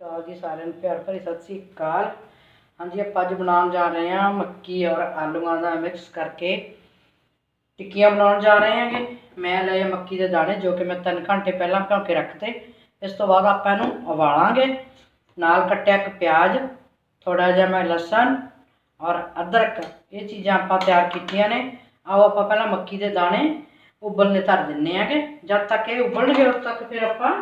ਸਤਿ ਜੀ ਸਾਰਿਆਂ ਨੂੰ, ਪਿਆਰ ਭਰੀ ਸਤਿ ਸ੍ਰੀ ਅਕਾਲ। ਹਾਂਜੀ, ਆਪਾਂ ਅੱਜ ਬਣਾਉਣ ਜਾ ਰਹੇ ਹਾਂ ਮੱਕੀ ਔਰ ਆਲੂਆਂ ਦਾ ਮਿਕਸ ਕਰਕੇ। ਟਿੱਕੀਆਂ ਬਣਾਉਣ ਜਾ ਰਹੇ ਹਾਂਗੇ। ਮੈਂ ਲਏ ਮੱਕੀ ਦੇ ਦਾਣੇ ਜੋ ਕਿ ਮੈਂ 3 ਘੰਟੇ ਪਹਿਲਾਂ ਭਿਉਂ ਕੇ ਰੱਖਤੇ। ਇਸ ਤੋਂ ਬਾਅਦ ਆਪਾਂ ਇਹਨੂੰ ਉਬਾਲਾਂਗੇ। ਨਾਲ ਕੱਟਿਆ ਇੱਕ ਪਿਆਜ਼ ਥੋੜਾ ਜਿਹਾ ਮੈਂ ਲਸਣ ਔਰ ਅਦਰਕ। ਇਹ ਚੀਜ਼ਾਂ ਆਪਾਂ ਤਿਆਰ ਕੀਤੀਆਂ ਨੇ। ਆਓ ਆਪਾਂ ਪਹਿਲਾਂ ਮੱਕੀ ਦੇ ਦਾਣੇ ਉਬਲਨੇ ਧਰ ਦਿੰਨੇ ਆਂਗੇ ਜਦ ਤੱਕ ਇਹ ਉਬਲਣਗੇ, ਉਦੋਂ ਤੱਕ ਫਿਰ ਆਪਾਂ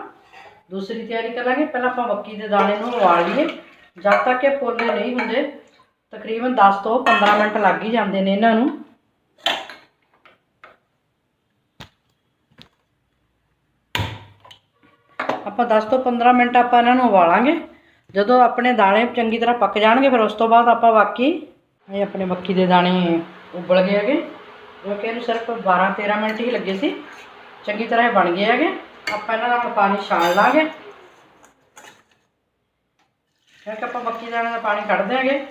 ਦੂਸਰੀ ਤਿਆਰੀ ਕਰਾਂਗੇ, ਪਹਿਲਾਂ ਆਪਾਂ ਮੱਕੀ ਦੇ ਦਾਣੇ ਨੂੰ ਉਬਾਲ ਲਈਏ। ਜਦ ਤੱਕ ਇਹ ਪੋਲੇ ਨਹੀਂ ਹੁੰਦੇ, ਤਕਰੀਬਨ 10 ਤੋਂ 15 ਮਿੰਟ ਲੱਗ ਹੀ ਜਾਂਦੇ ਨੇ ਇਹਨਾਂ ਨੂੰ। ਆਪਾਂ 10 ਤੋਂ 15 ਮਿੰਟ ਆਪਾਂ ਇਹਨਾਂ ਨੂੰ ਉਬਾਲਾਂਗੇ। ਜਦੋਂ ਆਪਣੇ ਦਾਣੇ ਚੰਗੀ ਤਰ੍ਹਾਂ ਪੱਕ ਜਾਣਗੇ, ਫਿਰ ਉਸ ਤੋਂ ਬਾਅਦ ਆਪਾਂ ਬਾਕੀ ਇਹ ਆਪਣੇ ਮੱਕੀ ਦੇ ਦਾਣੇ ਉਬਲ ਗਏ ਹੈਗੇ। ਜੋ ਕਿ ਇਹਨੂੰ ਸਿਰਫ 12 13 ਮਿੰਟ ਹੀ ਲੱਗੇ ਸੀ। ਚੰਗੀ ਤਰ੍ਹਾਂ ਇਹ ਬਣ ਗਏ ਹੈਗੇ। ਆਪਾਂ ਇਹਨਾਂ ਦਾ ਪਾਣੀ ਛਾਲ ਲਾਂਗੇ। ਫਿਰ ਆਪਾਂ ਮੱਕੀ ਦਾਣੇ ਦਾ ਪਾਣੀ ਕੱਢ ਦਿਆਂਗੇ।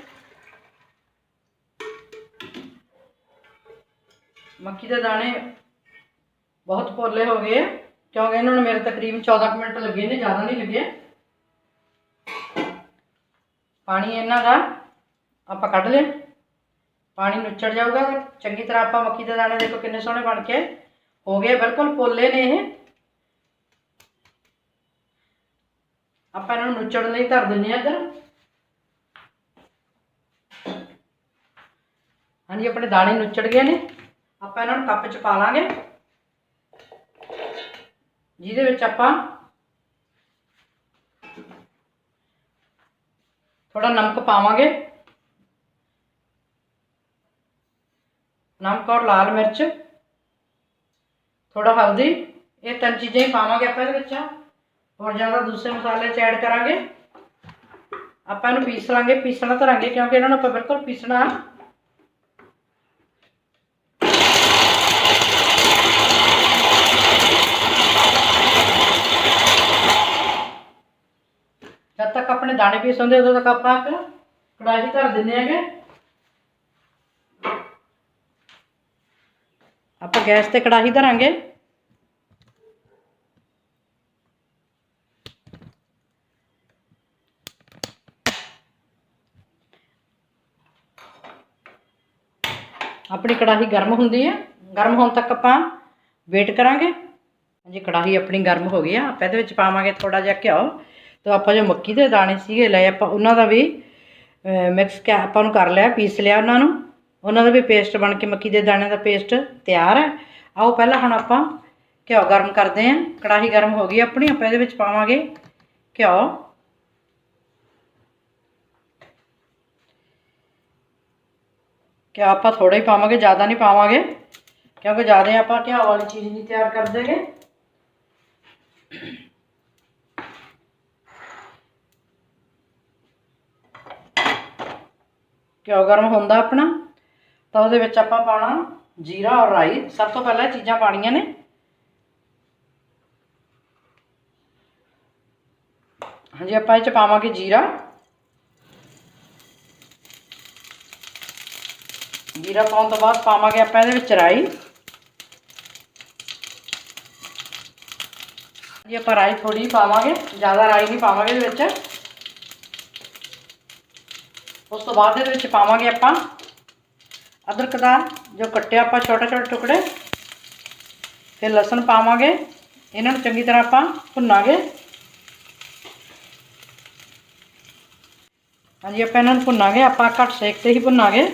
ਮੱਕੀ ਦੇ ਦਾਣੇ ਬਹੁਤ ਪੋਲੇ ਹੋ ਗਏ ਕਿਉਂਕਿ ਇਹਨਾਂ ਨੂੰ ਮੇਰੇ ਤਕਰੀਬਨ 14 ਕੁ ਮਿੰਟ ਲੱਗੇ ਨੇ, ਜ਼ਿਆਦਾ ਨਹੀਂ ਲੱਗੇ। ਪਾਣੀ ਇਹਨਾਂ ਦਾ ਆਪਾਂ ਕੱਢ ਲਿਆ। ਪਾਣੀ ਨੁੱਚੜ ਜਾਊਗਾ, ਚੰਗੀ ਤਰ੍ਹਾਂ ਆਪਾਂ ਮੱਕੀ ਦੇ ਦਾਣੇ ਦੇਖੋ ਕਿੰਨੇ ਸੋਹਣੇ ਬਣ ਕੇ ਹੋ ਗਏ ਬਿਲਕੁਲ ਪੋਲੇ ਨੇ ਇਹ। ਆਪਾਂ ਇਹਨਾਂ ਨੂੰ ਨੁੱਚਣ ਲਈ ਧਰ ਦਿੰਨੇ ਆ ਇੱਧਰ। ਹਾਂਜੀ, ਆਪਣੇ ਦਾਣੇ ਨੁੱਚੜ ਗਏ ਨੇ। ਆਪਾਂ ਇਹਨਾਂ ਨੂੰ ਕੱਪ 'ਚ ਪਾ ਲਾਂਗੇ। ਜਿਹਦੇ ਵਿੱਚ ਆਪਾਂ ਥੋੜਾ ਨਮਕ ਪਾਵਾਂਗੇ। ਨਮਕ ਔਰ ਲਾਲ ਮਿਰਚ। ਥੋੜਾ ਹਲਦੀ। ਇਹ ਤਿੰਨ ਚੀਜ਼ਾਂ ਹੀ ਪਾਵਾਂਗੇ ਆਪਾਂ ਇਹਦੇ ਵਿੱਚ। ਹੋਰ ਜ਼ਿਆਦਾ ਦੂਸਰੇ ਮਸਾਲੇ ਚ ਐਡ ਕਰਾਂਗੇ। ਆਪਾਂ ਇਹਨੂੰ ਪੀਸ ਲਾਂਗੇ ਪੀਸਣਾ ਧਰਾਂਗੇ ਕਿਉਂਕਿ ਇਹਨਾਂ ਨੂੰ ਆਪਾਂ ਬਿਲਕੁਲ ਪੀਸਣਾ। ਜਦ ਤੱਕ ਆਪਣੇ ਦਾਣੇ ਪੀਸ ਹੁੰਦੇ, ਉਦੋਂ ਤੱਕ ਆਪਾਂ ਕੜਾਹੀ ਧਰ ਦਿੰਦੇ ਹੈਗੇ। ਆਪਾਂ ਗੈਸ ਤੇ ਕੜਾਹੀ ਧਰਾਂਗੇ। ਆਪਣੀ ਕੜਾਹੀ ਗਰਮ ਹੁੰਦੀ ਹੈ ਗਰਮ ਹੋਣ ਤੱਕ ਆਪਾਂ ਵੇਟ ਕਰਾਂਗੇ। ਹਾਂਜੀ, ਕੜਾਹੀ ਆਪਣੀ ਗਰਮ ਹੋ ਗਈ ਆ, ਆਪਾਂ ਇਹਦੇ ਵਿੱਚ ਪਾਵਾਂਗੇ ਥੋੜਾ ਜਿਹਾ ਘਿਓ ਤੇ ਆਪਾਂ ਜੋ ਮੱਕੀ ਦੇ ਦਾਣੇ ਸੀਗੇ ਲਏ, ਆਪਾਂ ਉਹਨਾਂ ਦਾ ਵੀ ਮਿਕਸ ਕਰ ਆਪਾਂ ਨੂੰ ਕਰ ਲਿਆ, ਪੀਸ ਲਿਆ ਉਹਨਾਂ ਨੂੰ। ਉਹਨਾਂ ਦਾ ਵੀ ਪੇਸਟ ਬਣ ਕੇ ਮੱਕੀ ਦੇ ਦਾਣੇ ਦਾ ਪੇਸਟ ਤਿਆਰ ਹੈ ਆਓ, ਪਹਿਲਾਂ ਹੁਣ ਆਪਾਂ ਘਿਓ ਗਰਮ ਕਰਦੇ ਆਂ। ਕੜਾਹੀ ਗਰਮ ਹੋ ਗਈ ਆਪਣੀ, ਆਪਾਂ ਇਹਦੇ ਵਿੱਚ ਪਾਵਾਂਗੇ ਘਿਓ। ਘਿਓ ਆਪਾਂ ਥੋੜਾ ਹੀ ਪਾਵਾਂਗੇ, ਜ਼ਿਆਦਾ ਨਹੀਂ ਪਾਵਾਂਗੇ, ਕਿਉਂਕਿ ਜ਼ਿਆਦਾ ਆਪਾਂ ਘਿਓ ਵਾਲੀ ਚੀਜ਼ ਨਹੀਂ ਤਿਆਰ ਕਰਦੇਗੇ ਘਿਓ ਗਰਮ ਹੁੰਦਾ ਆਪਣਾ, ਤਾਂ ਉਹਦੇ ਵਿੱਚ ਆਪਾਂ ਪਾਉਣਾ ਜੀਰਾ ਔਰ ਰਾਈ। ਸਭ ਤੋਂ ਪਹਿਲਾਂ ਚੀਜ਼ਾਂ ਪਾਣੀਆਂ ਨੇ। ਹਾਂਜੀ, ਆਪਾਂ ਇਹ ਚ ਪਾਵਾਂਗੇ ਜੀਰਾ। ਜੀਰਾ ਪਾਉਣ ਤੋਂ ਬਾਅਦ ਪਾਵਾਂਗੇ ਆਪਾਂ ਇਹਦੇ ਵਿੱਚ ਰਾਈ। ਜੀ, ਆਪਾਂ ਰਾਈ ਥੋੜੀ ਪਾਵਾਂਗੇ, ਜ਼ਿਆਦਾ ਰਾਈ ਨਹੀਂ ਪਾਵਾਂਗੇ ਇਹਦੇ ਵਿੱਚ। ਉਸ ਤੋਂ ਬਾਅਦ ਇਹਦੇ ਵਿੱਚ ਪਾਵਾਂਗੇ ਆਪਾਂ ਅਦਰਕ ਦਾ ਜੋ ਕੱਟਿਆ ਆਪਾਂ ਛੋਟੇ ਛੋਟੇ ਟੁਕੜੇ, ਫਿਰ ਲਸਣ ਪਾਵਾਂਗੇ। ਇਹਨਾਂ ਨੂੰ ਚੰਗੀ ਤਰ੍ਹਾਂ ਆਪਾਂ ਭੁੰਨਾਂਗੇ। ਹਾਂਜੀ, ਆਪਾਂ ਇਹਨਾਂ ਨੂੰ ਭੁੰਨਾਂਗੇ, ਆਪਾਂ ਘੱਟ ਸੇਕ ਤੇ ਹੀ ਭੁੰਨਾਂਗੇ।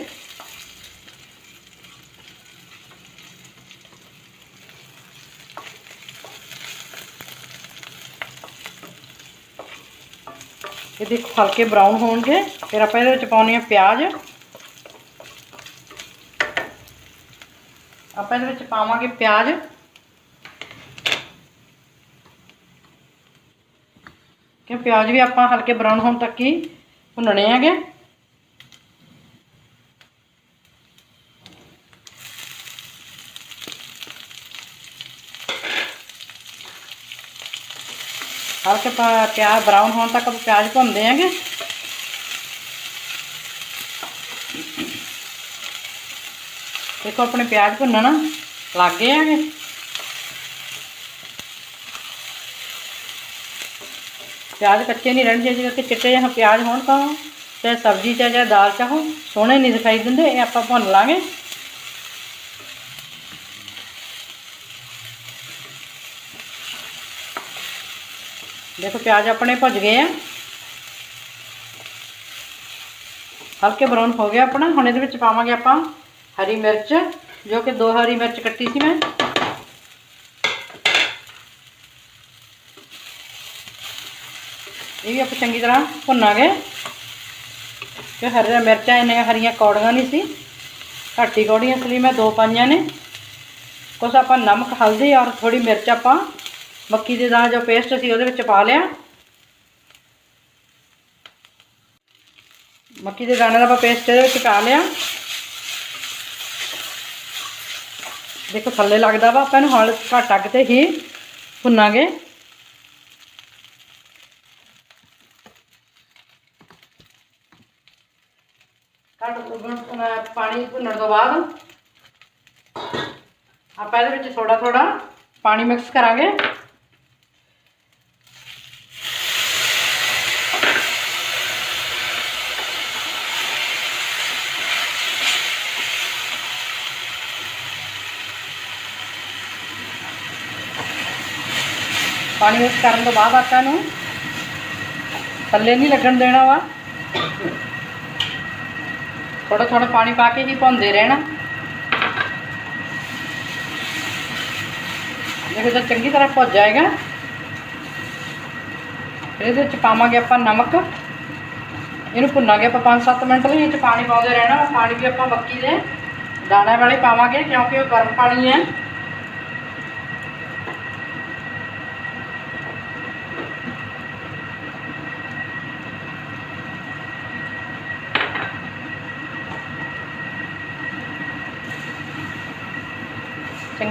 ਇਹ ਦੇਖੋ ਹਲਕੇ ਬਰਾਊਨ ਹੋਣਗੇ। ਫਿਰ ਆਪਾਂ ਇਹਦੇ ਵਿੱਚ ਪਾਉਣੀ ਆ ਪਿਆਜ਼। ਆਪਾਂ ਇਹਦੇ ਵਿੱਚ ਪਾਵਾਂਗੇ ਪਿਆਜ਼। ਕਿ ਪਿਆਜ਼ ਵੀ ਆਪਾਂ ਹਲਕੇ ਬਰਾਊਨ ਹੋਣ ਤੱਕ ਹੀ ਭੁੰਨਣੇ ਹੈਗੇ। ਹਲਕੇ ਪਿਆਜ਼ ਬਰਾਊਨ ਹੋਣ ਤੱਕ ਪਿਆਜ਼ ਭੁੰਨਦੇ ਹੈਗੇ। ਦੇਖੋ ਆਪਣੇ ਪਿਆਜ਼ ਭੁੰਨਣਾ ਲੱਗ ਗਏ ਹੈਗੇ। ਪਿਆਜ਼ ਕੱਚੇ ਨਹੀਂ ਰਹਿਣੇ ਚਾਹੀਦੇ ਕਿ ਚਿੱਟੇ ਜਿਹੇ ਪਿਆਜ਼ ਹੋਣ ਤਾਂ ਚਾਹੇ ਸਬਜ਼ੀ 'ਚ ਚਾਹੇ ਦਾਲ 'ਚ ਸੋਹਣੇ ਨਹੀਂ ਦਿਖਾਈ ਦਿੰਦੇ, ਇਹ ਆਪਾਂ ਭੁੰਨ ਲਾਂਗੇ। ਦੇਖੋ ਪਿਆਜ਼ ਆਪਣੇ ਭੁੱਜ ਗਏ ਆ ਹਲਕੇ ਬਰਾਊਨ ਹੋ ਗਿਆ ਆਪਣਾ ਹੁਣ ਇਹਦੇ ਵਿੱਚ ਪਾਵਾਂਗੇ ਆਪਾਂ ਹਰੀ ਮਿਰਚ ਜੋ ਕਿ ਦੋ ਹਰੀ ਮਿਰਚ ਕੱਟੀ ਸੀ ਮੈਂ ਇਹ ਵੀ ਆਪਾਂ ਚੰਗੀ ਤਰ੍ਹਾਂ ਭੁੰਨਾਂਗੇ ਕਿ ਹਰੀਆਂ ਮਿਰਚਾਂ ਇੰਨੀਆਂ ਹਰੀਆਂ ਕੌੜੀਆਂ ਨਹੀਂ ਸੀ ਘੱਟ ਹੀ ਕੌੜੀਆਂ ਇਸ ਲਈ ਮੈਂ ਦੋ ਪਾਈਆਂ ਨੇ ਕੁਛ ਆਪਾਂ ਨਮਕ ਹਲਦੀ ਔਰ ਥੋੜੀ ਮਿਰਚ ਆਪਾਂ ਮੱਕੀ ਦੇ ਦਾਣਾ ਜੋ ਪੇਸਟ ਸੀ ਉਹਦੇ ਵਿੱਚ ਪਾ ਲਿਆ। ਮੱਕੀ ਦੇ ਦਾਣੇ ਦਾ ਆਪਾਂ ਪੇਸਟ ਇਹਦੇ ਵਿੱਚ ਪਾ ਲਿਆ। ਦੇਖੋ ਥੱਲੇ ਲੱਗਦਾ ਵਾ, ਆਪਾਂ ਇਹਨੂੰ ਹਲ ਘੱਟ ਅੱਗ ਤੇ ਹੀ ਭੁੰਨਾਂਗੇ। ਘੱਟ ਪਾਣੀ ਭੁੰਨਣ ਤੋਂ ਬਾਅਦ ਆਪਾਂ ਇਹਦੇ ਵਿੱਚ ਥੋੜਾ ਥੋੜਾ ਪਾਣੀ ਮਿਕਸ ਕਰਾਂਗੇ। ਪਾਣੀ ਮਿਕਸ ਕਰਨ ਤੋਂ ਬਾਅਦ ਆਪਾਂ ਨੂੰ ਥੱਲੇ ਨਹੀਂ ਲੱਗਣ ਦੇਣਾ ਵਾ। ਥੋੜਾ ਥੋੜਾ ਪਾਣੀ ਪਾ ਕੇ ਹੀ ਭੁੰਦੇ ਰਹਿਣਾ। ਦੇਖੋ ਜਦ ਚੰਗੀ ਤਰ੍ਹਾਂ ਭੁੱਜ ਜਾਏਗਾ। ਫਿਰ ਇਹਦੇ ਵਿੱਚ ਪਾਵਾਂਗੇ ਆਪਾਂ ਨਮਕ। ਇਹਨੂੰ ਭੁੰਨਾਂਗੇ ਆਪਾਂ 5-7 ਮਿੰਟ ਲਈ, ਇਹ 'ਚ ਪਾਣੀ ਪਾਉਂਦੇ ਰਹਿਣਾ ਪਾਣੀ ਵੀ ਆਪਾਂ ਮੱਕੀ ਦੇ ਦਾਣੇ ਵਾਲੇ ਪਾਵਾਂਗੇ, ਕਿਉਂਕਿ ਉਹ ਗਰਮ ਪਾਣੀ ਹੈ।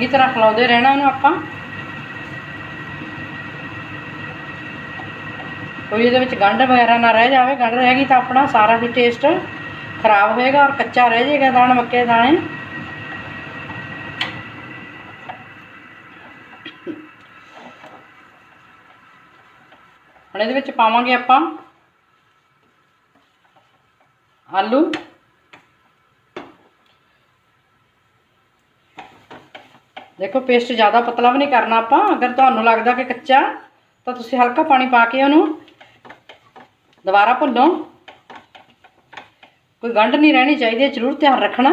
ਚੰਗੀ ਤਰ੍ਹਾਂ ਖਲਾਉਂਦੇ ਰਹਿਣਾ ਉਹਨੂੰ ਆਪਾਂ। ਕੋਈ ਇਹਦੇ ਵਿੱਚ ਗੰਢ ਵਗੈਰਾ ਨਾ ਰਹਿ ਜਾਵੇ, ਗੰਢ ਰਹਿ ਗਈ ਤਾਂ ਆਪਣਾ ਸਾਰਾ ਹੀ ਟੇਸਟ ਖਰਾਬ ਹੋਏਗਾ ਔਰ ਕੱਚਾ ਰਹਿ ਜਾਏਗਾ ਦਾਣਾ ਮੱਕੇ ਦਾਣੇ। ਹੁਣ ਇਹਦੇ ਵਿੱਚ ਪਾਵਾਂਗੇ ਆਪਾਂ ਆਲੂ। ਦੇਖੋ ਪੇਸਟ ਜ਼ਿਆਦਾ ਪਤਲਾ ਵੀ ਨਹੀਂ ਕਰਨਾ ਆਪਾਂ। ਅਗਰ ਤੁਹਾਨੂੰ ਲੱਗਦਾ ਕਿ ਕੱਚਾ, ਤਾਂ ਤੁਸੀਂ ਹਲਕਾ ਪਾਣੀ ਪਾ ਕੇ ਉਹਨੂੰ ਦੁਬਾਰਾ ਭੁੰਨੋ। ਕੋਈ ਗੰਢ ਨਹੀਂ ਰਹਿਣੀ ਚਾਹੀਦੀ ਹੈ ਜ਼ਰੂਰ ਧਿਆਨ ਰੱਖਣਾ।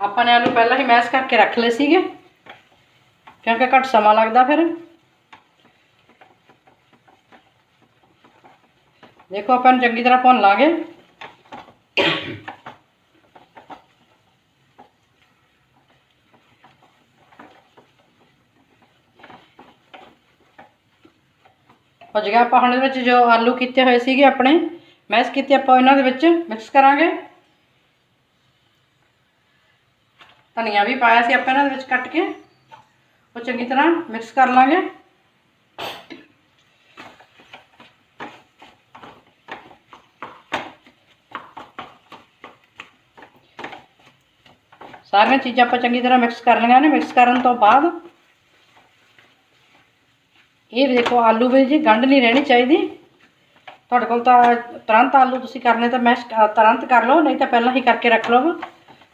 ਆਪਾਂ ਨੇ ਆਲੂ ਪਹਿਲਾਂ ਹੀ ਮੈਸ਼ ਕਰਕੇ ਰੱਖ ਲਏ ਸੀਗੇ, ਕਿਉਂਕਿ ਘੱਟ ਸਮਾਂ ਲੱਗਦਾ ਫਿਰ। ਦੇਖੋ ਆਪਾਂ ਨੂੰ ਚੰਗੀ ਤਰ੍ਹਾਂ ਭੁੰਨ ਲਾਂਗੇ ਭੁੱਜ ਗਿਆ ਆਪਾਂ ਹੁਣ ਇਹਦੇ ਵਿੱਚ ਜੋ ਆਲੂ ਕੀਤੇ ਹੋਏ ਸੀਗੇ ਆਪਣੇ। ਮੈਸ਼ ਕੀਤੇ ਆਪਾਂ ਇਹਨਾਂ ਦੇ ਵਿੱਚ। ਮਿਕਸ ਕਰਾਂਗੇ। ਧਨੀਆ ਵੀ ਪਾਇਆ ਸੀ ਆਪਾਂ ਇਹਨਾਂ ਦੇ ਵਿੱਚ ਕੱਟ ਕੇ। ਉਹ ਚੰਗੀ ਤਰ੍ਹਾਂ ਮਿਕਸ ਕਰ ਲਾਂਗੇ। ਸਾਰੀਆਂ ਚੀਜ਼ਾਂ ਆਪਾਂ ਚੰਗੀ ਤਰ੍ਹਾਂ ਮਿਕਸ ਕਰ ਲਈਆਂ ਨੇ ਮਿਕਸ ਕਰਨ ਤੋਂ ਬਾਅਦ ਇਹ ਦੇਖੋ ਆਲੂ ਵੀ ਜੀ ਗੰਢ ਨਹੀਂ ਰਹਿਣੀ ਚਾਹੀਦੀ। ਤੁਹਾਡੇ ਕੋਲ ਤਾਂ ਤੁਰੰਤ ਆਲੂ ਤੁਸੀਂ ਕਰਨੇ ਤਾਂ ਮੈਸ਼ ਤੁਰੰਤ ਕਰ ਲਓ, ਨਹੀਂ ਤਾਂ ਪਹਿਲਾਂ ਹੀ ਕਰਕੇ ਰੱਖ ਲਓ।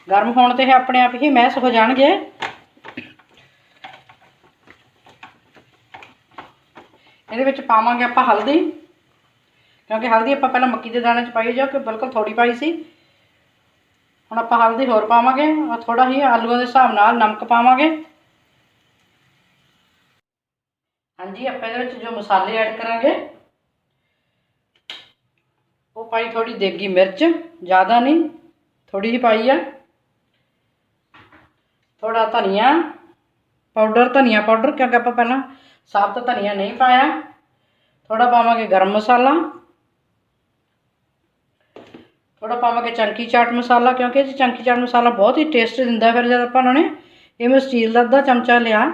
ਗਰਮ ਹੋਣ ਤੇ ਇਹ ਆਪਣੇ ਆਪ ਹੀ ਮੈਸ਼ ਹੋ ਜਾਣਗੇ। ਇਹਦੇ ਵਿੱਚ ਪਾਵਾਂਗੇ ਆਪਾਂ ਹਲਦੀ, ਕਿਉਂਕਿ ਹਲਦੀ ਆਪਾਂ ਪਹਿਲਾਂ ਮੱਕੀ ਦੇ ਦਾਣੇ 'ਚ ਪਾਈ ਜੋ ਕਿ ਬਿਲਕੁਲ ਥੋੜੀ ਪਾਈ ਸੀ। ਹੁਣ ਆਪਾਂ ਹਲਦੀ ਹੋਰ ਪਾਵਾਂਗੇ, ਔਰ ਥੋੜਾ ਹੀ ਆਲੂਆਂ ਦੇ ਹਿਸਾਬ ਨਾਲ ਨਮਕ ਪਾਵਾਂਗੇ। ਹਾਂਜੀ, ਆਪਾਂ ਇਹਦੇ ਵਿੱਚ ਜੋ ਮਸਾਲੇ ਐਡ ਕਰਾਂਗੇ, ਉਹ ਪਾਈ ਥੋੜੀ ਦੇਗੀ ਮਿਰਚ, ਜ਼ਿਆਦਾ ਨਹੀਂ ਥੋੜੀ ਜਿਹੀ ਪਾਈ ਆ। ਥੋੜਾ ਧਨੀਆ ਪਾਊਡਰ ਧਨੀਆ ਪਾਊਡਰ, ਕਿਉਂਕਿ ਆਪਾਂ ਪਹਿਲਾਂ ਸਾਬਤ ਧਨੀਆ ਨਹੀਂ ਪਾਇਆ। ਥੋੜਾ ਪਾਵਾਂਗੇ ਗਰਮ ਮਸਾਲਾ। ਥੋੜਾ ਪਾਵਾਂਗੇ ਚੰਕੀ ਚਾਟ ਮਸਾਲਾ ਕਿਉਂਕਿ ਇਹ 'ਚ ਚੰਕੀ ਚਾਟ ਮਸਾਲਾ ਬਹੁਤ ਹੀ ਟੇਸਟ ਦਿੰਦਾ ਫਿਰ ਜਦ ਆਪਾਂ ਉਹਨਾਂ ਨੇ ਇਹ ਮੈਂ ਸਟੀਲ ਦਾ ਅੱਧਾ ਚਮਚਾ ਲਿਆ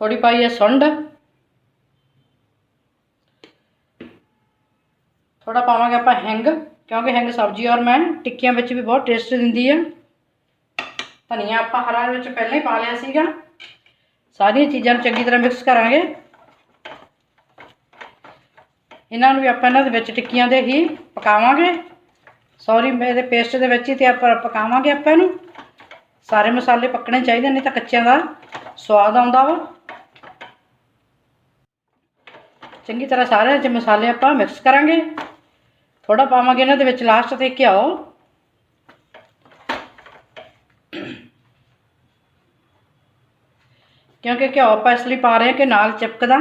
ਥੋੜੀ ਪਾਈ ਹੈ ਸੁੰਡ ਥੋੜਾ ਪਾਵਾਂਗੇ ਆਪਾਂ ਹਿੰਗ ਕਿਉਂਕਿ ਹਿੰਗ ਸਬਜ਼ੀ ਔਰ ਮੈਂ ਟਿੱਕੀਆਂ ਵਿੱਚ ਵੀ ਬਹੁਤ ਟੇਸਟ ਦਿੰਦੀ ਆ ਧਨੀਆ ਆਪਾਂ ਹਰਾ ਵਿੱਚ ਪਹਿਲਾਂ ਹੀ ਪਾ ਲਿਆ ਸੀਗਾ ਸਾਰੀਆਂ ਚੀਜ਼ਾਂ ਨੂੰ ਚੰਗੀ ਤਰ੍ਹਾਂ ਮਿਕਸ ਕਰਾਂਗੇ ਇਹਨਾਂ ਨੂੰ ਵੀ ਆਪਾਂ ਇਹਨਾਂ ਦੇ ਵਿੱਚ ਟਿੱਕੀਆਂ ਦੇ ਹੀ ਪਕਾਵਾਂਗੇ। ਸੌਰੀ ਇਹਦੇ ਪੇਸਟ ਦੇ ਵਿੱਚ ਹੀ ਤੇ ਆਪਾਂ ਪਕਾਵਾਂਗੇ ਆਪਾਂ ਇਹਨੂੰ। ਸਾਰੇ ਮਸਾਲੇ ਪੱਕਣੇ ਚਾਹੀਦੇ ਨੇ ਤਾਂ ਕੱਚਿਆਂ ਦਾ ਸਵਾਦ ਆਉਂਦਾ ਵਾ। ਚੰਗੀ ਤਰ੍ਹਾਂ ਸਾਰੇ ਚ ਮਸਾਲੇ ਆਪਾਂ ਮਿਕਸ ਕਰਾਂਗੇ। ਥੋੜਾ ਪਾਵਾਂਗੇ ਇਹਨਾਂ ਦੇ ਵਿੱਚ ਲਾਸਟ ਤੇ ਘਿਓ। ਕਿਉਂਕਿ ਘਿਓ ਆਪਾਂ ਇਸ ਲਈ ਪਾ ਰਹੇ ਹਾਂ ਕਿ ਨਾਲ ਚਿਪਕਦਾ।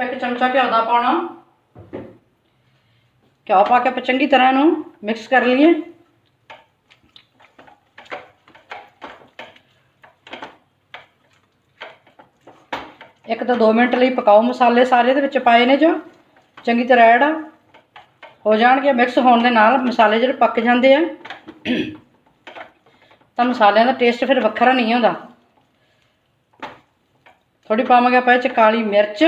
ਆਪਾਂ ਇੱਕ ਚਮਚਾ ਘਿਓ ਦਾ ਪਾਉਣਾ। ਘਿਓ ਪਾ ਕੇ ਆਪਾਂ ਚੰਗੀ ਤਰ੍ਹਾਂ ਇਹਨੂੰ ਮਿਕਸ ਕਰ ਲਈਏ। ਇੱਕ ਤੋਂ 2 ਮਿੰਟ ਲਈ ਪਕਾਓ ਮਸਾਲੇ ਸਾਰੇ ਦੇ ਵਿੱਚ ਪਾਏ ਨੇ ਜੋ। ਚੰਗੀ ਤਰ੍ਹਾਂ ਐਡ ਹੋ ਜਾਣਗੇ ਮਿਕਸ ਹੋਣ ਦੇ ਨਾਲ ਮਸਾਲੇ ਜਿਹੜੇ ਪੱਕ ਜਾਂਦੇ ਆ। ਤਾਂ ਮਸਾਲਿਆਂ ਦਾ ਟੇਸਟ ਫਿਰ ਵੱਖਰਾ ਨਹੀਂ ਹੁੰਦਾ ਥੋੜੀ ਪਾਵਾਂਗੇ ਆਪਾਂ ਇਹ ਚ ਕਾਲੀ ਮਿਰਚ।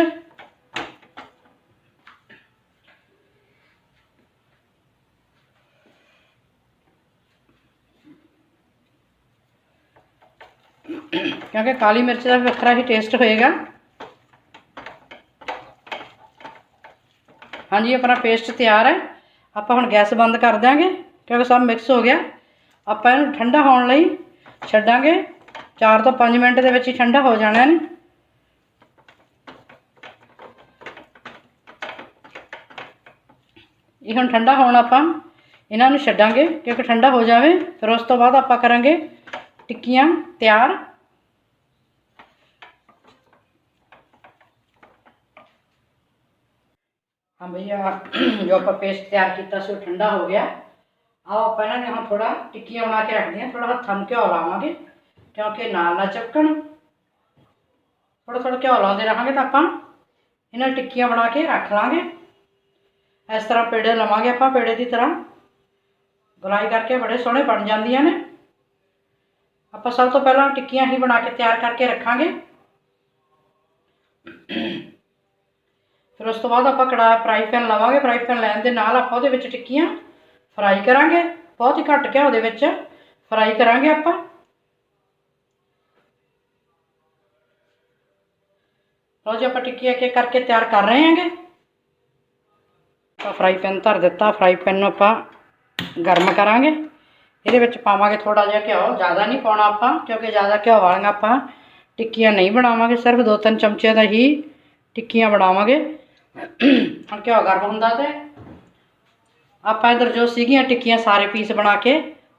ਕਿਉਂਕਿ ਕਾਲੀ ਮਿਰਚ ਦਾ ਵੀ ਵੱਖਰਾ ਹੀ ਟੇਸਟ ਹੋਏਗਾ। ਹਾਂਜੀ, ਆਪਣਾ ਪੇਸਟ ਤਿਆਰ ਹੈ। ਆਪਾਂ ਹੁਣ ਗੈਸ ਬੰਦ ਕਰ ਦਾਂਗੇ ਕਿਉਂਕਿ ਸਭ ਮਿਕਸ ਹੋ ਗਿਆ। ਆਪਾਂ ਇਹਨੂੰ ਠੰਡਾ ਹੋਣ ਲਈ ਛੱਡਾਂਗੇ। 4 ਤੋਂ 5 ਮਿੰਟ ਦੇ ਵਿੱਚ ਹੀ ਠੰਡਾ ਹੋ ਜਾਣਾ ਨੇ ਇਹ ਹੁਣ ਠੰਡਾ ਹੋਣ ਆਪਾਂ ਇਹਨਾਂ ਨੂੰ ਛੱਡਾਂਗੇ, ਕਿਉਂਕਿ ਠੰਡਾ ਹੋ ਜਾਵੇ, ਫਿਰ ਉਸ ਤੋਂ ਬਾਅਦ ਆਪਾਂ ਕਰਾਂਗੇ ਟਿੱਕੀਆਂ ਤਿਆਰ। ਹਾਂ ਭਈਆ ਜੋ ਆਪਾਂ ਪੇਸਟ ਤਿਆਰ ਕੀਤਾ ਸੀ ਉਹ ਠੰਡਾ ਹੋ ਗਿਆ। ਆਓ ਆਪਾਂ ਇਹਨਾਂ ਨੇ ਹੁਣ ਥੋੜਾ ਟਿੱਕੀਆਂ ਬਣਾ ਕੇ ਰੱਖਦੇ ਹਾਂ ਥੋੜਾ ਹੱਥਾਂ ਨੂੰ ਘਿਓ ਲਾਵਾਂਗੇ ਕਿਉਂਕਿ ਨਾਲ ਨਾ ਚਪਕਣ ਥੋੜਾ ਥੋੜਾ ਘਿਓ ਲਾਉਂਦੇ ਰਹਾਂਗੇ ਤਾਂ ਆਪਾਂ, ਇਹਨਾਂ ਟਿੱਕੀਆਂ ਬਣਾ ਕੇ ਰੱਖ ਲਾਂਗੇ। ਇਸ ਤਰ੍ਹਾਂ ਪੇੜੇ ਲਵਾਂਗੇ ਆਪਾਂ, ਪੇੜੇ ਦੀ ਤਰ੍ਹਾਂ। ਗੁਲਾਈ ਕਰਕੇ ਬੜੇ ਸੋਹਣੇ ਬਣ ਜਾਂਦੀਆਂ ਨੇ। ਆਪਾਂ ਸਭ ਤੋਂ ਪਹਿਲਾਂ ਟਿੱਕੀਆਂ ਹੀ ਬਣਾ ਕੇ ਤਿਆਰ ਕਰਕੇ ਰੱਖਾਂਗੇ। ਫਿਰ ਉਸ ਤੋਂ ਬਾਅਦ ਆਪਾਂ ਕੜਾ ਫਰਾਈ ਪੈਨ ਲਵਾਂਗੇ ਫਰਾਈ ਪੈਨ ਲੈਣ ਦੇ ਨਾਲ ਆਪਾਂ ਉਹਦੇ ਵਿੱਚ ਟਿੱਕੀਆਂ ਫਰਾਈ ਕਰਾਂਗੇ, ਬਹੁਤ ਹੀ ਘੱਟ ਘਿਓ ਦੇ ਵਿੱਚ ਫਰਾਈ ਕਰਾਂਗੇ ਆਪਾਂ। ਲਓ ਜੀ, ਆਪਾਂ ਟਿੱਕੀਆਂ ਕੇ ਕਰਕੇ ਤਿਆਰ ਕਰ ਰਹੇ ਹਾਂਗੇ। ਆਪਾਂ ਫਰਾਈ ਪੈਨ ਧਰ ਦਿੱਤਾ ਫਰਾਈ ਪੈਨ ਨੂੰ ਆਪਾਂ ਗਰਮ ਕਰਾਂਗੇ। ਇਹਦੇ ਵਿੱਚ ਪਾਵਾਂਗੇ ਥੋੜਾ ਜਿਹਾ ਘਿਓ, ਜ਼ਿਆਦਾ ਨਹੀਂ ਪਾਉਣਾ ਆਪਾਂ, ਕਿਉਂਕਿ ਜ਼ਿਆਦਾ ਘਿਓ ਵਾਲੀਆਂ ਆਪਾਂ ਟਿੱਕੀਆਂ ਨਹੀਂ ਬਣਾਵਾਂਗੇ, ਸਿਰਫ ਦੋ ਤਿੰਨ ਚਮਚਿਆਂ ਦਾ ਹੀ ਟਿੱਕੀਆਂ ਬਣਾਵਾਂਗੇ। ਹੁਣ ਘਿਓ ਗਰਮ ਹੁੰਦਾ ਤੇ? ਆਪਾਂ ਇਧਰ ਜੋ ਸੀਗੀਆਂ ਟਿੱਕੀਆਂ ਸਾਰੇ ਪੀਸ ਬਣਾ ਕੇ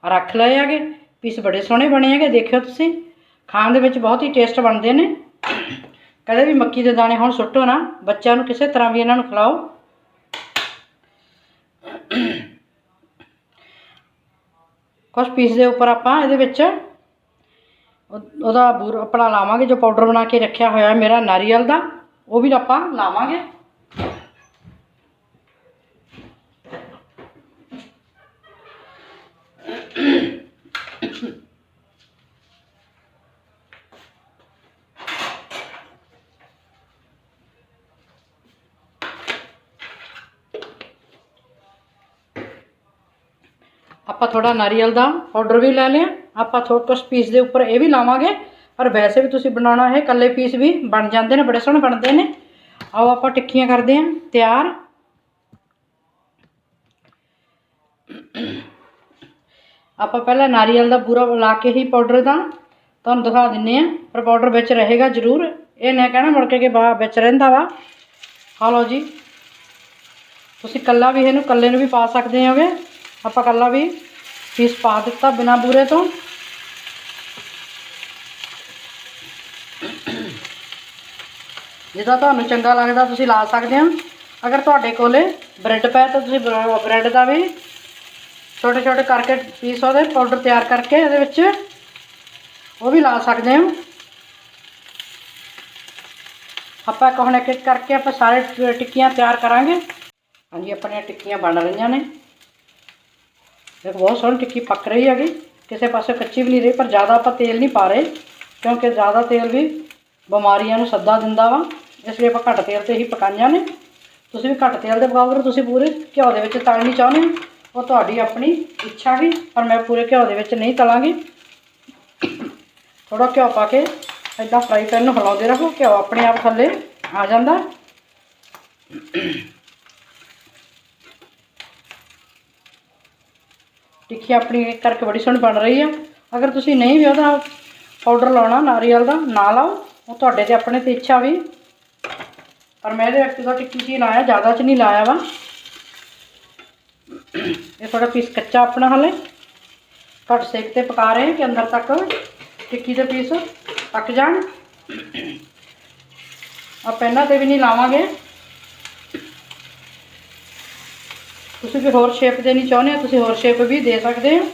ਰੱਖ ਲਏ ਹੈਗੇ। ਪੀਸ ਬੜੇ ਸੋਹਣੇ ਬਣੇ ਹੈਗੇ, ਦੇਖਿਓ ਤੁਸੀਂ। ਖਾਣ ਦੇ ਵਿੱਚ ਬਹੁਤ ਹੀ ਟੇਸਟ ਬਣਦੇ ਨੇ। ਕਦੇ ਵੀ ਮੱਕੀ ਦੇ ਦਾਣੇ ਹੁਣ ਸੁੱਟੋ ਨਾ, ਬੱਚਿਆਂ ਨੂੰ ਕਿਸੇ ਤਰ੍ਹਾਂ ਵੀ ਇਹਨਾਂ ਨੂੰ ਖਿਲਾਓ। ਕੁਝ ਪੀਸ ਦੇ ਉੱਪਰ ਆਪਾਂ ਇਹਦੇ ਵਿੱਚ ਉਹਦਾ ਬੂਰ, ਆਪਣਾ ਲਾਵਾਂਗੇ, ਜੋ ਪਾਊਡਰ ਬਣਾ ਕੇ ਰੱਖਿਆ ਹੋਇਆ ਮੇਰਾ ਨਾਰੀਅਲ ਦਾ, ਉਹ ਵੀ ਆਪਾਂ ਲਾਵਾਂਗੇ। ਆਪਾਂ ਥੋੜਾ ਨਾਰੀਅਲ ਦਾ ਪਾਊਡਰ ਵੀ ਲੈ ਲਿਆ। ਆਪਾਂ ਥੋੜਾ ਕੁਛ ਪੀਸ ਦੇ ਉੱਪਰ ਇਹ ਵੀ ਲਾਵਾਂਗੇ। ਪਰ ਵੈਸੇ ਵੀ ਤੁਸੀਂ ਬਣਾਉਣਾ ਹੈ ਇਕੱਲੇ ਪੀਸ ਵੀ ਬਣ ਜਾਂਦੇ ਨੇ, ਬੜੇ ਸੋਹਣੇ ਬਣਦੇ ਨੇ। ਆਓ ਆਪਾਂ ਟਿੱਕੀਆਂ ਕਰਦੇ ਹਾਂ। ਤਿਆਰ। ਆਪਾਂ ਪਹਿਲਾਂ ਨਾਰੀਅਲ ਦਾ ਪੂਰਾ ਲਾ ਕੇ ਹੀ ਪਾਊਡਰ ਦਾ ਤੁਹਾਨੂੰ ਦਿਖਾ ਦਿੰਨੇ ਆ ਪਰ ਪਾਊਡਰ ਵਿੱਚ ਰਹੇਗਾ ਜ਼ਰੂਰ। ਇਹ ਨਾ ਕਹਿਣਾ ਮੁੜ ਕੇ ਕਿ ਬਾ ਵਿੱਚ ਰਹਿੰਦਾ ਵਾ। ਹਾਲੋ ਜੀ। ਤੁਸੀਂ ਕੱਲਾ ਵੀ ਇਹਨੂੰ ਕੱਲੇ ਨੂੰ ਵੀ ਪਾ ਸਕਦੇ ਹੋਗੇ। ਆਪਾਂ ਕੱਲਾ ਵੀ ਪੀਸ ਪਾ ਦਿੱਤਾ ਬਿਨਾ ਬੂਰੇ ਤੋਂ। ਜਿੱਦਾਂ ਤੁਹਾਨੂੰ ਚੰਗਾ ਲੱਗਦਾ ਤੁਸੀਂ ਲਾ ਸਕਦੇ ਹੋ। ਅਗਰ ਤੁਹਾਡੇ ਕੋਲੇ ਬ੍ਰੈਡ ਪੈ ਤਾਂ ਤੁਸੀਂ ਬ੍ਰੈਡ ਦਾ ਵੀ ਛੋਟੇ ਛੋਟੇ ਕਰਕੇ ਪੀਸ ਉਹਦੇ ਪਾਊਡਰ ਤਿਆਰ ਕਰਕੇ ਇਹਦੇ ਵਿੱਚ ਉਹ ਵੀ ਲਾ ਸਕਦੇ ਹੋ। ਆਪਾਂ ਇੱਕ ਹੁਣ ਇੱਕ ਇੱਕ ਕਰਕੇ ਆਪਾਂ ਸਾਰੇ ਟਿੱਕੀਆਂ ਤਿਆਰ ਕਰਾਂਗੇ। ਹਾਂਜੀ, ਆਪਣੀਆਂ ਟਿੱਕੀਆਂ ਬਣ ਰਹੀਆਂ ਨੇ। ਦੇਖੋ ਬਹੁਤ ਸੋਹਣੀ ਟਿੱਕੀ ਪੱਕ ਰਹੀ ਹੈਗੀ। ਕਿਸੇ ਪਾਸੇ ਕੱਚੀ ਵੀ ਨਹੀਂ ਰਹੀ, ਪਰ ਜ਼ਿਆਦਾ ਆਪਾਂ ਤੇਲ ਨਹੀਂ ਪਾ ਰਹੇ, ਕਿਉਂਕਿ ਜ਼ਿਆਦਾ ਤੇਲ ਵੀ ਬਿਮਾਰੀਆਂ ਨੂੰ ਸੱਦਾ ਦਿੰਦਾ ਵਾ। ਇਸ ਲਈ ਆਪਾਂ ਘੱਟ ਤੇਲ ਤੇ ਹੀ ਪਕਾਈਆਂ ਨੇ। ਤੁਸੀਂ ਵੀ ਘੱਟ ਤੇਲ ਤੇ ਪਕਾਓ ਤੁਸੀਂ ਪੂਰੇ ਘਿਓ ਦੇ ਵਿੱਚ ਤਲਣੀ ਚਾਹੁੰਦੇ ਹੋ, ਉਹ ਤੁਹਾਡੀ ਆਪਣੀ ਇੱਛਾ ਵੀ ਪਰ ਮੈਂ ਪੂਰੇ ਘਿਓ ਦੇ ਵਿੱਚ ਨਹੀਂ ਤਲਾਂਗੀ। ਥੋੜਾ ਘਿਓ ਪਾ ਕੇ ਇਦਾਂ ਫਰਾਈ ਪੈਨ ਨੂੰ ਹਿਲਾਉਂਦੇ ਰਹੋ, ਘਿਓ ਆਪਣੇ ਆਪ ਥੱਲੇ ਆ ਜਾਂਦਾ। ਟਿੱਕੀ ਆਪਣੀ ਕਰਕੇ ਬੜੀ ਸੋਹਣੀ ਬਣ ਰਹੀ ਆ। ਅਗਰ ਤੁਸੀਂ ਨਹੀਂ ਵੀ ਉਹਦਾ ਪਾਊਡਰ ਲਾਉਣਾ ਨਾਰੀਅਲ ਦਾ, ਨਾ ਲਾਓ। ਉਹ ਤੁਹਾਡੇ ਤੇ ਆਪਣੇ ਤੇ ਇੱਛਾ ਵੀ। ਪਰ ਮੈਂ ਇਹਦੇ ਵਿੱਚ ਤਾਂ ਟਿੱਕੀ ਜੀ ਲਾਇਆ, ਜ਼ਿਆਦਾ 'ਚ ਨਹੀਂ ਲਾਇਆ ਵਾ। ਇਹ ਥੋੜਾ ਪੀਸ ਕੱਚਾ ਆਪਣਾ ਹਲੇ। ਘੱਟ ਸੇਕ ਤੇ ਪਕਾ ਰਹੇ ਹਾਂ ਕਿ ਅੰਦਰ ਤੱਕ ਟਿੱਕੀ ਦੇ ਪੀਸ ਪੱਕ ਜਾਣ। ਆਪਾਂ ਇਹਨਾਂ ਤੇ ਵੀ ਨਹੀਂ ਲਾਵਾਂਗੇ। ਤੁਸੀਂ ਵੀ ਹੋਰ ਸ਼ੇਪ ਦੇਣੀ ਚਾਹੁੰਦੇ ਹੋ, ਤੁਸੀਂ ਹੋਰ ਸ਼ੇਪ ਵੀ ਦੇ ਸਕਦੇ ਹੋ।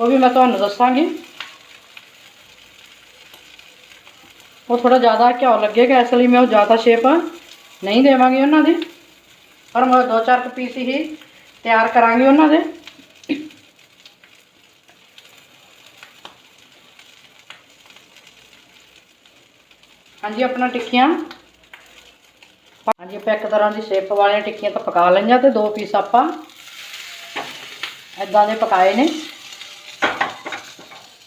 ਉਹ ਵੀ ਮੈਂ ਤੁਹਾਨੂੰ ਦੱਸਾਂਗੀ। ਉਹ ਥੋੜਾ ਜ਼ਿਆਦਾ ਘਿਓ ਲੱਗੇਗਾ, ਇਸ ਲਈ ਮੈਂ ਉਹ ਜ਼ਿਆਦਾ ਸ਼ੇਪ ਨਹੀਂ ਦੇਵਾਂਗੀ ਉਹਨਾਂ ਦੀ। ਪਰ ਮੈਂ ਦੋ ਚਾਰ ਕੁ ਪੀਸ ਹੀ ਤਿਆਰ ਕਰਾਂਗੀ ਉਹਨਾਂ ਦੇ। ਹਾਂਜੀ, ਆਪਣਾ ਟਿੱਕੀਆਂ। ਹਾਂਜੀ, ਆਪਾਂ ਇੱਕ ਤਰ੍ਹਾਂ ਦੀ ਸ਼ੇਪ ਵਾਲੀਆਂ ਟਿੱਕੀਆਂ ਤਾਂ ਪਕਾ ਲਈਆਂ ਤੇ ਦੋ ਪੀਸ ਆਪਾਂ ਇਦਾਂ ਦੇ ਪਕਾਏ ਨੇ।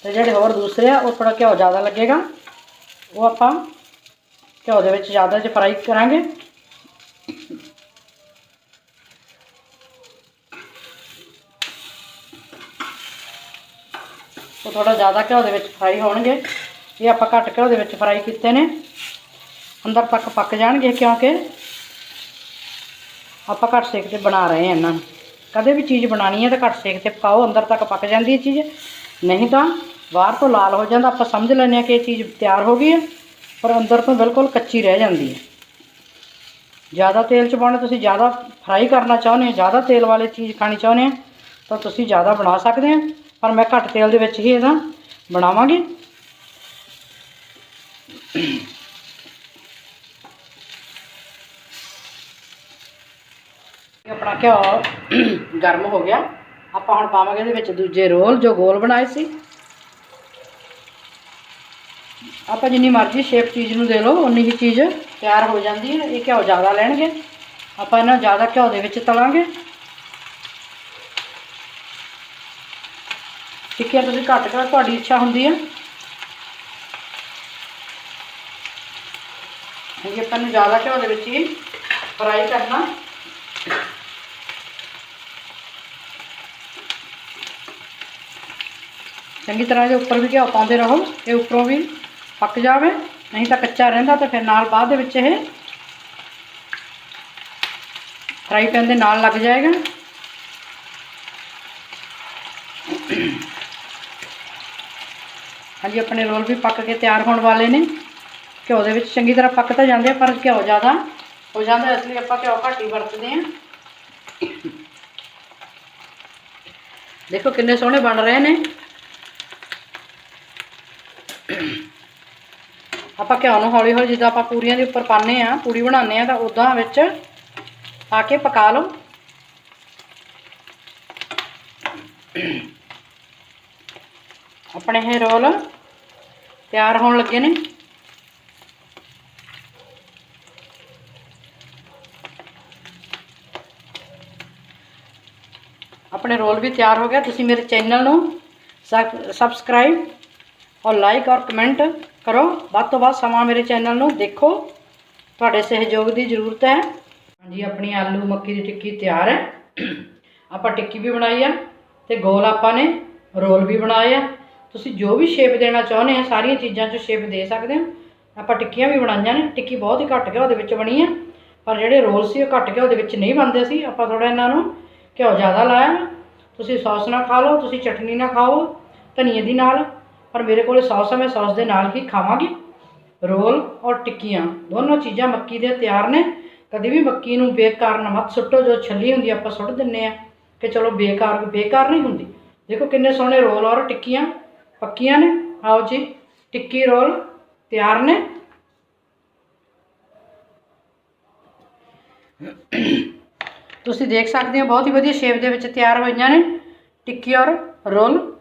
ਤੇ ਜਿਹੜੇ ਹੋਰ ਦੂਸਰੇ ਆ, ਉਹ ਥੋੜਾ ਘਿਓ ਜ਼ਿਆਦਾ ਲੱਗੇਗਾ। ਉਹ ਆਪਾਂ ਘਿਓ ਦੇ ਵਿੱਚ ਜ਼ਿਆਦਾ ਚ ਫਰਾਈ ਕਰਾਂਗੇ। ਉਹ ਥੋੜਾ ਜ਼ਿਆਦਾ ਘਿਓ ਦੇ ਵਿੱਚ ਫਰਾਈ ਹੋਣਗੇ। ਇਹ ਆਪਾਂ ਘੱਟ ਘਿਓ ਦੇ ਵਿੱਚ ਫਰਾਈ ਕੀਤੇ ਨੇ। ਅੰਦਰ ਤੱਕ ਪੱਕ ਜਾਣਗੇ ਕਿਉਂਕਿ ਆਪਾਂ ਘੱਟ ਸੇਕ ਤੇ ਬਣਾ ਰਹੇ ਹਾਂ ਇਹਨਾਂ ਨੂੰ। ਕਦੇ ਵੀ ਚੀਜ਼ ਬਣਾਣੀ ਹੈ ਤਾਂ ਘੱਟ ਸੇਕ ਤੇ ਪਕਾਓ, ਅੰਦਰ ਤੱਕ ਪੱਕ ਜਾਂਦੀ ਹੈ ਚੀਜ਼। ਨਹੀਂ ਤਾਂ ਬਾਹਰ ਤੋਂ ਲਾਲ ਹੋ ਜਾਂਦਾ, ਆਪਾਂ ਸਮਝ ਲੈਂਦੇ ਹਾਂ ਕਿ ਇਹ ਚੀਜ਼ ਤਿਆਰ ਹੋ ਗਈ ਹੈ, ਪਰ ਅੰਦਰ ਤੋਂ ਬਿਲਕੁਲ ਕੱਚੀ ਰਹਿ ਜਾਂਦੀ ਹੈ। ਜ਼ਿਆਦਾ ਤੇਲ ਚ ਪਾਉਣਾ, ਤੁਸੀਂ ਜ਼ਿਆਦਾ ਫਰਾਈ ਕਰਨਾ ਚਾਹੁੰਦੇ ਹੋ, ਜ਼ਿਆਦਾ ਤੇਲ ਵਾਲੀ ਚੀਜ਼ ਖਾਣੀ ਚਾਹੁੰਦੇ ਹੋ, ਤਾਂ ਤੁਸੀਂ ਜ਼ਿਆਦਾ ਬਣਾ ਸਕਦੇ ਹੋ। ਪਰ ਮੈਂ ਘੱਟ ਤੇਲ ਦੇ ਵਿੱਚ ਹੀ ਇਹਦਾ ਬਣਾਵਾਂਗੀ। ਆਪਣਾ ਘਿਓ ਗਰਮ ਹੋ ਗਿਆ। ਆਪਾਂ ਹੁਣ ਪਾਵਾਂਗੇ ਇਹਦੇ ਵਿੱਚ ਦੂਜੇ ਰੋਲ ਜੋ ਗੋਲ ਬਣਾਏ ਸੀ। ਆਪਾਂ ਜਿੰਨੀ ਮਰਜ਼ੀ ਸ਼ੇਪ ਚੀਜ਼ ਨੂੰ ਦੇ ਲਓ ਉਨੀ ਹੀ ਚੀਜ਼ ਤਿਆਰ ਹੋ ਜਾਂਦੀ ਹੈ। ਇਹ ਘਿਓ ਜ਼ਿਆਦਾ ਲੈਣਗੇ। ਆਪਾਂ ਇਹਨਾਂ ਜ਼ਿਆਦਾ ਘਿਓ ਦੇ ਵਿੱਚ ਤਲਾਂਗੇ। ਠੀਕ ਹੈ ਤੁਸੀਂ ਘੱਟ ਕਰ ਤੁਹਾਡੀ ਇੱਛਾ ਹੁੰਦੀ ਹੈ। ਇਹ ਆਪਾਂ ਨੂੰ ਜ਼ਿਆਦਾ ਘਿਓ ਦੇ ਵਿੱਚ ਹੀ ਫਰਾਈ ਕਰਨਾ। ਚੰਗੀ ਤਰ੍ਹਾਂ ਇਹਦੇ ਉੱਪਰ ਵੀ ਘਿਓ ਪਾਉਂਦੇ ਰਹੋ, ਇਹ ਉੱਪਰੋਂ ਵੀ ਪੱਕ ਜਾਵੇ, ਨਹੀਂ ਤਾਂ ਕੱਚਾ ਰਹਿੰਦਾ ਤੇ ਫਿਰ ਨਾਲ ਬਾਅਦ ਦੇ ਵਿੱਚ ਇਹ ਫਰਾਈ ਪੈਨ ਦੇ ਨਾਲ ਲੱਗ ਜਾਏਗਾ। ਹਾਂਜੀ, ਆਪਣੇ ਰੋਲ ਵੀ ਪੱਕ ਕੇ ਤਿਆਰ ਹੋਣ ਵਾਲੇ ਨੇ। ਘਿਓ ਦੇ ਵਿੱਚ ਚੰਗੀ ਤਰ੍ਹਾਂ ਪੱਕ ਤਾਂ ਜਾਂਦੇ ਆ, ਪਰ ਘਿਓ ਜ਼ਿਆਦਾ ਹੋ ਜਾਂਦਾ, ਇਸ ਲਈ ਆਪਾਂ ਘਿਓ ਘੱਟ ਹੀ ਵਰਤਦੇ ਹਾਂ। ਦੇਖੋ ਕਿੰਨੇ ਸੋਹਣੇ ਬਣ ਰਹੇ ਨੇ। ਆਪਾਂ ਘਿਓ ਨੂੰ ਹੌਲੀ ਹੌਲੀ ਜਿੱਦਾਂ ਆਪਾਂ ਪੂਰੀਆਂ ਦੇ ਉੱਪਰ ਪਾਉਂਦੇ ਆ ਪੂਰੀ ਬਣਾਉਂਦੇ ਆ ਤਾਂ ਉਦਾਂ ਵਿੱਚ ਪਾ ਕੇ ਪਕਾ ਲਓ। ਆਪਣੇ ਇਹ ਰੋਲ ਤਿਆਰ ਹੋਣ ਲੱਗੇ ਨੇ। ਆਪਣੇ ਰੋਲ ਵੀ ਤਿਆਰ ਹੋ ਗਿਆ। ਤੁਸੀਂ ਮੇਰੇ ਚੈਨਲ ਨੂੰ ਸਬਸਕ੍ਰਾਈਬ ਔਰ ਲਾਈਕ ਔਰ ਕਮੈਂਟ ਕਰੋ। ਵੱਧ ਤੋਂ ਵੱਧ ਸਮਾਂ ਮੇਰੇ ਚੈਨਲ ਨੂੰ ਦੇਖੋ। ਤੁਹਾਡੇ ਸਹਿਯੋਗ ਦੀ ਜ਼ਰੂਰਤ ਹੈ। ਹਾਂਜੀ, ਆਪਣੀ ਆਲੂ ਮੱਕੀ ਦੀ ਟਿੱਕੀ ਤਿਆਰ ਹੈ। ਆਪਾਂ ਟਿੱਕੀ ਵੀ ਬਣਾਈ ਆ ਤੇ ਗੋਲ ਆਪਾਂ ਨੇ ਰੋਲ ਵੀ ਬਣਾਏ ਆ। ਤੁਸੀਂ ਜੋ ਵੀ ਸ਼ੇਪ ਦੇਣਾ ਚਾਹੁੰਦੇ ਆ, ਸਾਰੀਆਂ ਚੀਜ਼ਾਂ 'ਚ ਸ਼ੇਪ ਦੇ ਸਕਦੇ ਹੋ। ਆਪਾਂ ਟਿੱਕੀਆਂ ਵੀ ਬਣਾਈਆਂ ਨੇ। ਟਿੱਕੀ ਬਹੁਤ ਹੀ ਘੱਟ ਘਿਓ ਦੇ ਵਿੱਚ ਬਣੀ ਆ। ਪਰ ਜਿਹੜੇ ਰੋਲ ਸੀ, ਉਹ ਘੱਟ ਘਿਓ ਦੇ ਵਿੱਚ ਨਹੀਂ ਬਣਦੇ ਸੀ। ਆਪਾਂ ਥੋੜਾ ਇਹਨਾਂ ਨੂੰ ਘਿਓ ਜ਼ਿਆਦਾ ਲਾਇਆ। ਤੁਸੀਂ ਸੌਸ ਨਾਲ ਖਾ ਲਓ, ਤੁਸੀਂ ਚਟਨੀ ਨਾਲ ਖਾਓ, ਧਨੀਏ ਦੀ ਨਾਲ। ਪਰ ਮੇਰੇ ਕੋਲ ਸੌਸ ਹੈ ਮੈਂ ਸੌਸ ਦੇ ਨਾਲ ਹੀ ਖਾਵਾਂਗੀ। ਰੋਲ ਔਰ ਟਿੱਕੀਆਂ, ਦੋਨੋਂ ਚੀਜ਼ਾਂ ਮੱਕੀ ਦੇ ਤਿਆਰ ਨੇ। ਕਦੇ ਵੀ ਮੱਕੀ ਨੂੰ ਬੇਕਾਰ ਨਾ ਮਤ, ਸੁੱਟੋ ਜੋ ਛੱਲੀ ਹੁੰਦੀ ਆਪਾਂ ਸੁੱਟ ਦਿੰਨੇ ਆ ਕਿ ਚਲੋ ਬੇਕਾਰ ਬੇਕਾਰ ਨਹੀਂ ਹੁੰਦੀ। ਦੇਖੋ ਕਿੰਨੇ ਸੋਹਣੇ ਰੋਲ ਔਰ ਟਿੱਕੀਆਂ ਪੱਕੀਆਂ ਨੇ। ਆਓ ਜੀ, ਟਿੱਕੀ ਰੋਲ ਤਿਆਰ ਨੇ। ਤੁਸੀਂ ਦੇਖ ਸਕਦੇ ਹੋ, ਬਹੁਤ ਹੀ ਵਧੀਆ ਸ਼ੇਪ ਦੇ ਵਿੱਚ ਤਿਆਰ ਹੋਈਆਂ ਨੇ ਟਿੱਕੀ ਔਰ ਰੋਲ।